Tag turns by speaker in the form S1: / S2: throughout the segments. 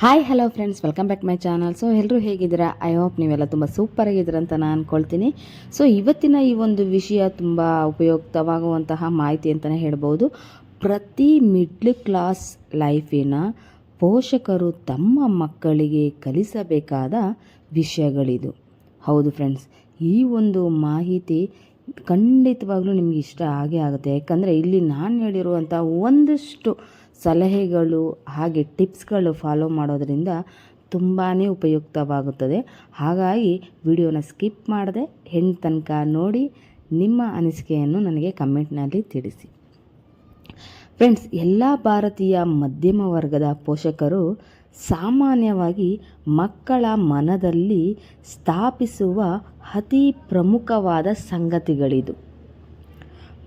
S1: Hi hello friends welcome back my channel so ಎಲ್ಲರೂ ಹೇಗಿದ್ದೀರಾ? I hope ನೀವೆಲ್ಲ ತುಂಬ ಸೂಪರ್ ಆಗಿದ್ದೀರಾ ಅಂತ ನಾನು ಅಂದ್ಕೊಳ್ತೀನಿ ಸೊ ಇವತ್ತಿನ ಈ ಒಂದು ವಿಷಯ ತುಂಬ ಉಪಯುಕ್ತವಾಗುವಂತಹ ಮಾಹಿತಿ ಅಂತಲೇ ಹೇಳ್ಬೋದು. ಪ್ರತಿ ಮಿಡ್ಲ್ ಕ್ಲಾಸ್ ಲೈಫಿನ ಪೋಷಕರು ತಮ್ಮ ಮಕ್ಕಳಿಗೆ ಕಲಿಸಬೇಕಾದ ವಿಷಯಗಳಿದು. ಹೌದು ಫ್ರೆಂಡ್ಸ್ ಈ ಒಂದು ಮಾಹಿತಿ ಖಂಡಿತವಾಗ್ಲೂ ನಿಮಗೆ ಇಷ್ಟ ಆಗೇ ಆಗುತ್ತೆ. ಯಾಕಂದರೆ ಇಲ್ಲಿ ನಾನು ಹೇಳಿರುವಂಥ ಒಂದಷ್ಟು ಸಲಹೆಗಳು ಹಾಗೆ ಟಿಪ್ಸ್ಗಳು ಫಾಲೋ ಮಾಡೋದರಿಂದ ತುಂಬಾ ಉಪಯುಕ್ತವಾಗುತ್ತದೆ. ಹಾಗಾಗಿ ವಿಡಿಯೋನ ಸ್ಕಿಪ್ ಮಾಡದೆ ಹೆಣ್ಣು ತನಕ ನೋಡಿ ನಿಮ್ಮ ಅನಿಸಿಕೆಯನ್ನು ನನಗೆ ಕಮೆಂಟ್ನಲ್ಲಿ ತಿಳಿಸಿ. ಫ್ರೆಂಡ್ಸ್, ಎಲ್ಲ ಭಾರತೀಯ ಮಧ್ಯಮ ವರ್ಗದ ಪೋಷಕರು ಸಾಮಾನ್ಯವಾಗಿ ಮಕ್ಕಳ ಮನದಲ್ಲಿ ಸ್ಥಾಪಿಸುವ ಅತಿ ಪ್ರಮುಖವಾದ ಸಂಗತಿಗಳಿದು.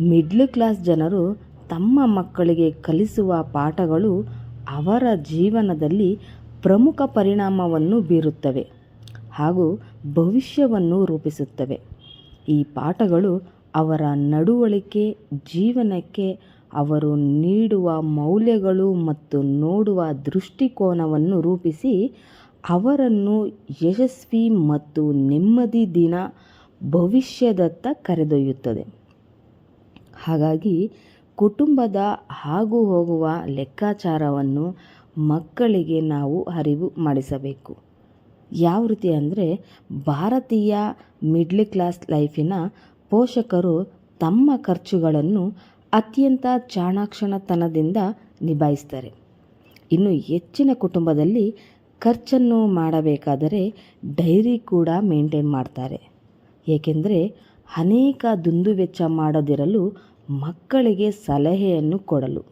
S1: ಮಿಡ್ಲ್ ಕ್ಲಾಸ್ ಜನರು ತಮ್ಮ ಮಕ್ಕಳಿಗೆ ಕಲಿಸುವ ಪಾಠಗಳು ಅವರ ಜೀವನದಲ್ಲಿ ಪ್ರಮುಖ ಪರಿಣಾಮವನ್ನು ಬೀರುತ್ತವೆ ಹಾಗೂ ಭವಿಷ್ಯವನ್ನು ರೂಪಿಸುತ್ತವೆ. ಈ ಪಾಠಗಳು ಅವರ ನಡವಳಿಕೆ, ಜೀವನಕ್ಕೆ ಅವರು ನೀಡುವ ಮೌಲ್ಯಗಳು ಮತ್ತು ನೋಡುವ ದೃಷ್ಟಿಕೋನವನ್ನು ರೂಪಿಸಿ ಅವರನ್ನು ಯಶಸ್ವಿ ಮತ್ತು ನೆಮ್ಮದಿ ದಿನ ಭವಿಷ್ಯದತ್ತ ಕರೆದೊಯ್ಯುತ್ತದೆ. ಹಾಗಾಗಿ ಕುಟುಂಬದ ಆಗು ಹೋಗುವ ಲೆಕ್ಕಾಚಾರವನ್ನು ಮಕ್ಕಳಿಗೆ ನಾವು ಅರಿವು ಮಾಡಿಸಬೇಕು. ಯಾವ ರೀತಿ ಅಂದರೆ ಭಾರತೀಯ ಮಿಡ್ಲ್ ಕ್ಲಾಸ್ ಲೈಫಿನ ಪೋಷಕರು ತಮ್ಮ ಖರ್ಚುಗಳನ್ನು ಅತ್ಯಂತ ಚಾಣಾಕ್ಷಣತನದಿಂದ ನಿಭಾಯಿಸ್ತಾರೆ. ಇನ್ನು ಹೆಚ್ಚಿನ ಕುಟುಂಬದಲ್ಲಿ ಖರ್ಚನ್ನು ಮಾಡಬೇಕಾದರೆ ಡೈರಿ ಕೂಡ ಮೇಂಟೈನ್ ಮಾಡ್ತಾರೆ. ಏಕೆಂದರೆ ಅನೇಕ ದುಂದುವೆಚ್ಚ ಮಾಡದಿರಲು ಮಕ್ಕಳಿಗೆ ಸಲಹೆಯನ್ನು ಕೊಡಲು.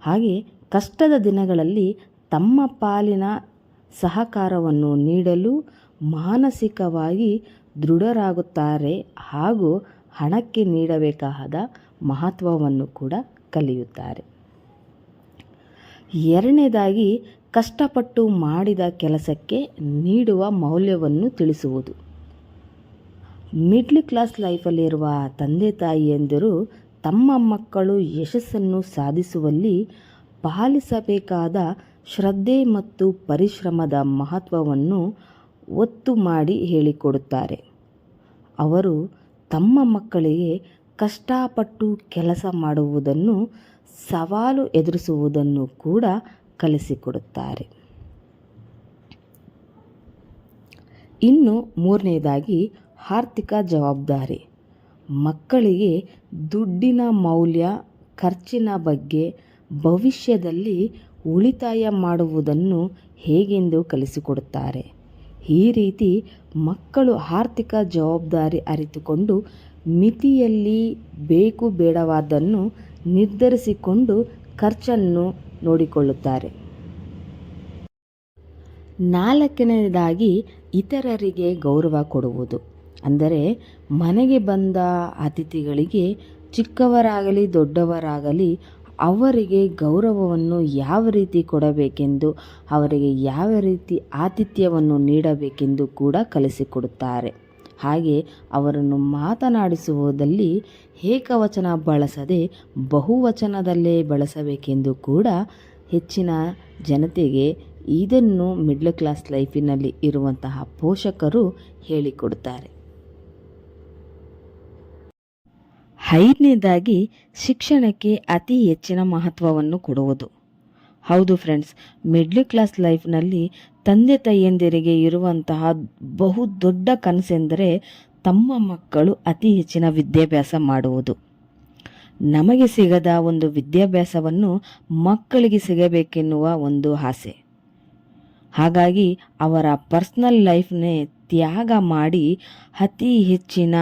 S1: ಹಾಗೆ ಕಷ್ಟದ ದಿನಗಳಲ್ಲಿ ತಮ್ಮ ಪಾಲಿನ ಸಹಕಾರವನ್ನು ನೀಡಲು ಮಾನಸಿಕವಾಗಿ ದೃಢರಾಗುತ್ತಾರೆ ಹಾಗೂ ಹಣಕ್ಕೆ ನೀಡಬೇಕಾದ ಮಹತ್ವವನ್ನು ಕೂಡ ಕಲಿಯುತ್ತಾರೆ. ಎರಡನೇದಾಗಿ ಕಷ್ಟಪಟ್ಟು ಮಾಡಿದ ಕೆಲಸಕ್ಕೆ ನೀಡುವ ಮೌಲ್ಯವನ್ನು ತಿಳಿಸುವುದು. ಮಿಡ್ಲ್ ಕ್ಲಾಸ್ ಲೈಫಲ್ಲಿರುವ ತಂದೆ ತಾಯಿಯಂದಿರು ತಮ್ಮ ಮಕ್ಕಳು ಯಶಸ್ಸನ್ನು ಸಾಧಿಸುವಲ್ಲಿ ಪಾಲಿಸಬೇಕಾದ ಶ್ರದ್ಧೆ ಮತ್ತು ಪರಿಶ್ರಮದ ಮಹತ್ವವನ್ನು ಒತ್ತು ಮಾಡಿ ಹೇಳಿಕೊಡುತ್ತಾರೆ. ಅವರು ತಮ್ಮ ಮಕ್ಕಳಿಗೆ ಕಷ್ಟಪಟ್ಟು ಕೆಲಸ ಮಾಡುವುದನ್ನು, ಸವಾಲು ಎದುರಿಸುವುದನ್ನು ಕೂಡ ಕಲಿಸಿಕೊಡುತ್ತಾರೆ. ಇನ್ನು ಮೂರನೇದಾಗಿ ಆರ್ಥಿಕ ಜವಾಬ್ದಾರಿ. ಮಕ್ಕಳಿಗೆ ದುಡ್ಡಿನ ಮೌಲ್ಯ, ಖರ್ಚಿನ ಬಗ್ಗೆ ಭವಿಷ್ಯದಲ್ಲಿ ಉಳಿತಾಯ ಮಾಡುವುದನ್ನು ಹೇಗೆಂದು ಕಲಿಸಿಕೊಡುತ್ತಾರೆ? ಈ ರೀತಿ ಮಕ್ಕಳು ಆರ್ಥಿಕ ಜವಾಬ್ದಾರಿ ಅರಿತುಕೊಂಡು ಮಿತಿಯಲ್ಲಿ ಬೇಕು ಬೇಡವಾದನ್ನು ನಿರ್ಧರಿಸಿಕೊಂಡು ಖರ್ಚನ್ನು ನೋಡಿಕೊಳ್ಳುತ್ತಾರೆ. ನಾಲ್ಕನೇದಾಗಿ ಇತರರಿಗೆ ಗೌರವ ಕೊಡುವುದು. ಅಂದರೆ ಮನೆಗೆ ಬಂದ ಅತಿಥಿಗಳಿಗೆ ಚಿಕ್ಕವರಾಗಲಿ ದೊಡ್ಡವರಾಗಲಿ ಅವರಿಗೆ ಗೌರವವನ್ನು ಯಾವ ರೀತಿ ಕೊಡಬೇಕೆಂದು, ಅವರಿಗೆ ಯಾವ ರೀತಿ ಆತಿಥ್ಯವನ್ನು ನೀಡಬೇಕೆಂದು ಕೂಡ ಕಲಿಸಿಕೊಡುತ್ತಾರೆ. ಹಾಗೆ ಅವರನ್ನು ಮಾತನಾಡಿಸುವುದಲ್ಲಿ ಏಕವಚನ ಬಳಸದೆ ಬಹುವಚನದಲ್ಲೇ ಬಳಸಬೇಕೆಂದು ಕೂಡ ಹೆಚ್ಚಿನ ಜನತೆಗೆ ಇದನ್ನು ಮಿಡ್ಲ್ ಕ್ಲಾಸ್ ಲೈಫಿನಲ್ಲಿ ಇರುವಂತಹ ಪೋಷಕರು ಹೇಳಿಕೊಡುತ್ತಾರೆ. ಐದನೇದಾಗಿ ಶಿಕ್ಷಣಕ್ಕೆ ಅತಿ ಹೆಚ್ಚಿನ ಮಹತ್ವವನ್ನು ಕೊಡುವುದು. ಹೌದು ಫ್ರೆಂಡ್ಸ್ ಮಿಡ್ಲ್ ಕ್ಲಾಸ್ ಲೈಫ್ನಲ್ಲಿ ತಂದೆ ತಾಯಿಯಂದಿರಿಗೆ ಇರುವಂತಹ ಬಹು ದೊಡ್ಡ ಕನಸೆಂದರೆ ತಮ್ಮ ಮಕ್ಕಳು ಅತಿ ಹೆಚ್ಚಿನ ವಿದ್ಯಾಭ್ಯಾಸ ಮಾಡುವುದು. ನಮಗೆ ಸಿಗದ ಒಂದು ವಿದ್ಯಾಭ್ಯಾಸವನ್ನು ಮಕ್ಕಳಿಗೆ ಸಿಗಬೇಕೆನ್ನುವ ಒಂದು ಆಸೆ. ಹಾಗಾಗಿ ಅವರ ಪರ್ಸ್ನಲ್ ಲೈಫ್ನೇ ತ್ಯಾಗ ಮಾಡಿ ಅತಿ ಹೆಚ್ಚಿನ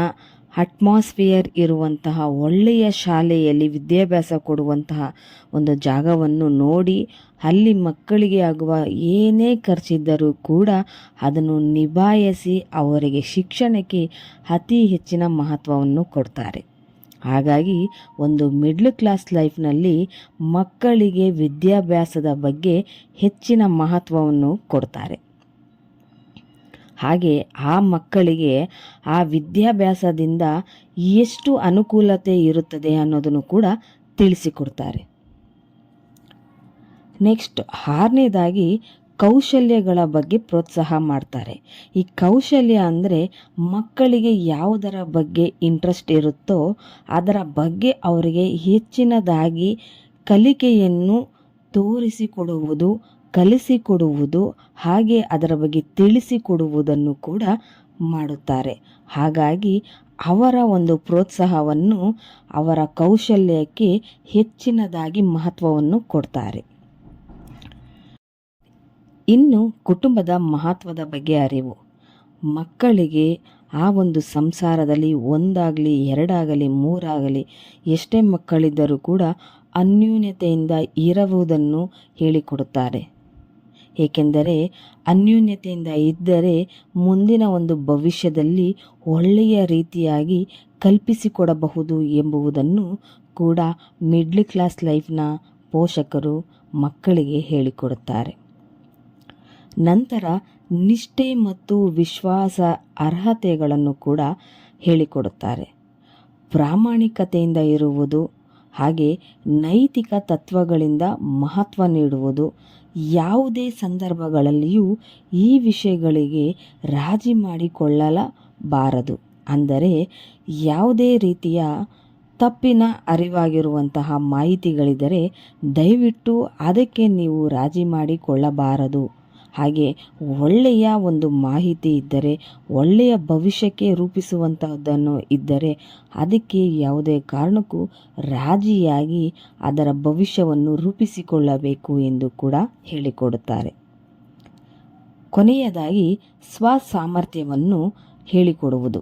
S1: ಅಟ್ಮಾಸ್ಫಿಯರ್ ಇರುವಂತಹ ಒಳ್ಳೆಯ ಶಾಲೆಯಲ್ಲಿ ವಿದ್ಯಾಭ್ಯಾಸ ಕೊಡುವಂತಹ ಒಂದು ಜಾಗವನ್ನು ನೋಡಿ ಅಲ್ಲಿ ಮಕ್ಕಳಿಗೆ ಆಗುವ ಏನೇ ಖರ್ಚಿದ್ದರೂ ಕೂಡ ಅದನ್ನು ನಿಭಾಯಿಸಿ ಅವರಿಗೆ ಶಿಕ್ಷಣಕ್ಕೆ ಅತಿ ಹೆಚ್ಚಿನ ಮಹತ್ವವನ್ನು ಕೊಡ್ತಾರೆ. ಹಾಗಾಗಿ ಒಂದು ಮಿಡ್ಲ್ ಕ್ಲಾಸ್ ಲೈಫ್ನಲ್ಲಿ ಮಕ್ಕಳಿಗೆ ವಿದ್ಯಾಭ್ಯಾಸದ ಬಗ್ಗೆ ಹೆಚ್ಚಿನ ಮಹತ್ವವನ್ನು ಕೊಡ್ತಾರೆ. ಹಾಗೆ ಆ ಮಕ್ಕಳಿಗೆ ಆ ವಿದ್ಯಾಭ್ಯಾಸದಿಂದ ಎಷ್ಟು ಅನುಕೂಲತೆ ಇರುತ್ತದೆ ಅನ್ನೋದನ್ನು ಕೂಡ ತಿಳಿಸಿಕೊಡ್ತಾರೆ. ನೆಕ್ಸ್ಟ್, ಆರನೇದಾಗಿ ಕೌಶಲ್ಯಗಳ ಬಗ್ಗೆ ಪ್ರೋತ್ಸಾಹ ಮಾಡ್ತಾರೆ. ಈ ಕೌಶಲ್ಯ ಅಂದರೆ ಮಕ್ಕಳಿಗೆ ಯಾವುದರ ಬಗ್ಗೆ ಇಂಟ್ರೆಸ್ಟ್ ಇರುತ್ತೋ ಅದರ ಬಗ್ಗೆ ಅವರಿಗೆ ಹೆಚ್ಚಿನದಾಗಿ ಕಲಿಕೆಯನ್ನು ತೋರಿಸಿಕೊಡುವುದು ಕಲಿಸಿಕೊಡುವುದು, ಹಾಗೆ ಅದರ ಬಗ್ಗೆ ತಿಳಿಸಿಕೊಡುವುದನ್ನು ಕೂಡ ಮಾಡುತ್ತಾರೆ. ಹಾಗಾಗಿ ಅವರ ಒಂದು ಪ್ರೋತ್ಸಾಹವನ್ನು, ಅವರ ಕೌಶಲ್ಯಕ್ಕೆ ಹೆಚ್ಚಿನದಾಗಿ ಮಹತ್ವವನ್ನು ಕೊಡ್ತಾರೆ. ಇನ್ನು ಕುಟುಂಬದ ಮಹತ್ವದ ಬಗ್ಗೆ ಅರಿವು. ಮಕ್ಕಳಿಗೆ ಆ ಒಂದು ಸಂಸಾರದಲ್ಲಿ ಒಂದಾಗಲಿ, ಎರಡಾಗಲಿ, ಮೂರಾಗಲಿ, ಎಷ್ಟೇ ಮಕ್ಕಳಿದ್ದರೂ ಕೂಡ ಅನ್ಯೂನ್ಯತೆಯಿಂದ ಇರುವುದನ್ನು ಹೇಳಿಕೊಡುತ್ತಾರೆ. ಏಕೆಂದರೆ ಅನ್ಯೂನ್ಯತೆಯಿಂದ ಇದ್ದರೆ ಮುಂದಿನ ಒಂದು ಭವಿಷ್ಯದಲ್ಲಿ ಒಳ್ಳೆಯ ರೀತಿಯಾಗಿ ಕಲ್ಪಿಸಿಕೊಡಬಹುದು ಎಂಬುವುದನ್ನು ಕೂಡ ಮಿಡ್ಲ್ ಕ್ಲಾಸ್ ಲೈಫ್ನ ಪೋಷಕರು ಮಕ್ಕಳಿಗೆ ಹೇಳಿಕೊಡುತ್ತಾರೆ. ನಂತರ ನಿಷ್ಠೆ ಮತ್ತು ವಿಶ್ವಾಸ ಅರ್ಹತೆಗಳನ್ನು ಕೂಡ ಹೇಳಿಕೊಡುತ್ತಾರೆ. ಪ್ರಾಮಾಣಿಕತೆಯಿಂದ ಇರುವುದು ಹಾಗೆ ನೈತಿಕ ತತ್ವಗಳಿಂದ ಮಹತ್ವ ನೀಡುವುದು. ಯಾವುದೇ ಸಂದರ್ಭಗಳಲ್ಲಿಯೂ ಈ ವಿಷಯಗಳಿಗೆ ರಾಜಿ ಮಾಡಿಕೊಳ್ಳಲಬಾರದು. ಅಂದರೆ ಯಾವುದೇ ರೀತಿಯ ತಪ್ಪಿನ ಅರಿವಾಗಿರುವಂತಹ ಮಾಹಿತಿಗಳಿದ್ದರೆ ದಯವಿಟ್ಟು ಅದಕ್ಕೆ ನೀವು ರಾಜಿ ಮಾಡಿಕೊಳ್ಳಬಾರದು. ಹಾಗೆ ಒಳ್ಳೆಯ ಒಂದು ಮಾಹಿತಿ ಇದ್ದರೆ, ಒಳ್ಳೆಯ ಭವಿಷ್ಯಕ್ಕೆ ರೂಪಿಸುವಂತಹದ್ದನ್ನು ಇದ್ದರೆ, ಅದಕ್ಕೆ ಯಾವುದೇ ಕಾರಣಕ್ಕೂ ರಾಜಿಯಾಗಿ ಅದರ ಭವಿಷ್ಯವನ್ನು ರೂಪಿಸಿಕೊಳ್ಳಬೇಕು ಎಂದು ಕೂಡ ಹೇಳಿಕೊಡುತ್ತಾರೆ. ಕೊನೆಯದಾಗಿ ಸ್ವ ಸಾಮರ್ಥ್ಯವನ್ನು ಹೇಳಿಕೊಡುವುದು.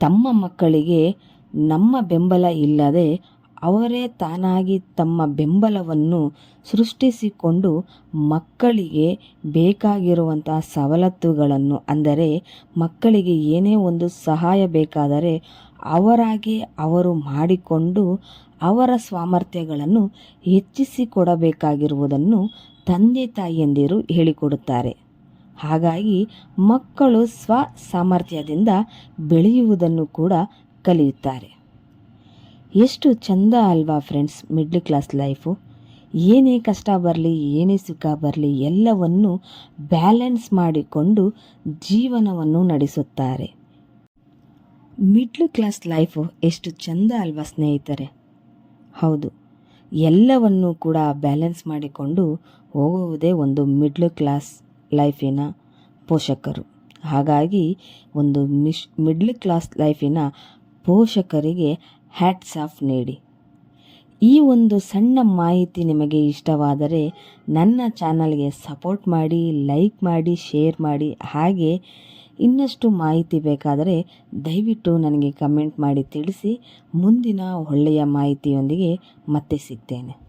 S1: ತಮ್ಮ ಮಕ್ಕಳಿಗೆ ನಮ್ಮ ಬೆಂಬಲ ಇಲ್ಲದೆ ಅವರೇ ತಾನಾಗಿ ತಮ್ಮ ಬೆಂಬಲವನ್ನು ಸೃಷ್ಟಿಸಿಕೊಂಡು ಮಕ್ಕಳಿಗೆ ಬೇಕಾಗಿರುವಂತಹ ಸವಲತ್ತುಗಳನ್ನು, ಅಂದರೆ ಮಕ್ಕಳಿಗೆ ಏನೇ ಒಂದು ಸಹಾಯ ಬೇಕಾದರೆ ಅವರಾಗಿ ಅವರು ಮಾಡಿಕೊಂಡು ಅವರ ಸಾಮರ್ಥ್ಯಗಳನ್ನು ಹೆಚ್ಚಿಸಿಕೊಡಬೇಕಾಗಿರುವುದನ್ನು ತಂದೆ ತಾಯಿಯಂದಿರು ಹೇಳಿಕೊಡುತ್ತಾರೆ. ಹಾಗಾಗಿ ಮಕ್ಕಳು ಸ್ವ ಸಾಮರ್ಥ್ಯದಿಂದ ಬೆಳೆಯುವುದನ್ನು ಕೂಡ ಕಲಿಯುತ್ತಾರೆ. ಎಷ್ಟು ಚಂದ ಅಲ್ವಾ ಫ್ರೆಂಡ್ಸ್ ಮಿಡ್ಲ್ ಕ್ಲಾಸ್ ಲೈಫು ಏನೇ ಕಷ್ಟ ಬರಲಿ, ಏನೇ ಸುಖ ಬರಲಿ, ಎಲ್ಲವನ್ನು ಬ್ಯಾಲೆನ್ಸ್ ಮಾಡಿಕೊಂಡು ಜೀವನವನ್ನು ನಡೆಸುತ್ತಾರೆ. ಮಿಡ್ಲ್ ಕ್ಲಾಸ್ ಲೈಫು ಎಷ್ಟು ಚಂದ ಅಲ್ವಾ ಸ್ನೇಹಿತರೆ. ಹೌದು, ಎಲ್ಲವನ್ನು ಕೂಡ ಬ್ಯಾಲೆನ್ಸ್ ಮಾಡಿಕೊಂಡು ಹೋಗುವುದೇ ಒಂದು ಮಿಡ್ಲ್ ಕ್ಲಾಸ್ ಲೈಫಿನ ಪೋಷಕರು. ಹಾಗಾಗಿ ಒಂದು ಮಿಶ್ ಮಿಡ್ಲ್ ಕ್ಲಾಸ್ ಲೈಫಿನ ಪೋಷಕರಿಗೆ ಹ್ಯಾಟ್ಸ್ ಆಫ್ ನೀಡಿ ಈ ಒಂದು ಸಣ್ಣ ಮಾಹಿತಿ ನಿಮಗೆ ಇಷ್ಟವಾದರೆ ನನ್ನ ಚಾನಲ್ಗೆ ಸಪೋರ್ಟ್ ಮಾಡಿ ಲೈಕ್ ಮಾಡಿ ಶೇರ್ ಮಾಡಿ, ಹಾಗೆ ಇನ್ನಷ್ಟು ಮಾಹಿತಿ ಬೇಕಾದರೆ ದಯವಿಟ್ಟು ನನಗೆ ಕಮೆಂಟ್ ಮಾಡಿ ತಿಳಿಸಿ, ಮುಂದಿನ ಒಳ್ಳೆಯ ಮಾಹಿತಿಯೊಂದಿಗೆ ಮತ್ತೆ ಸಿಗ್ತೇನೆ.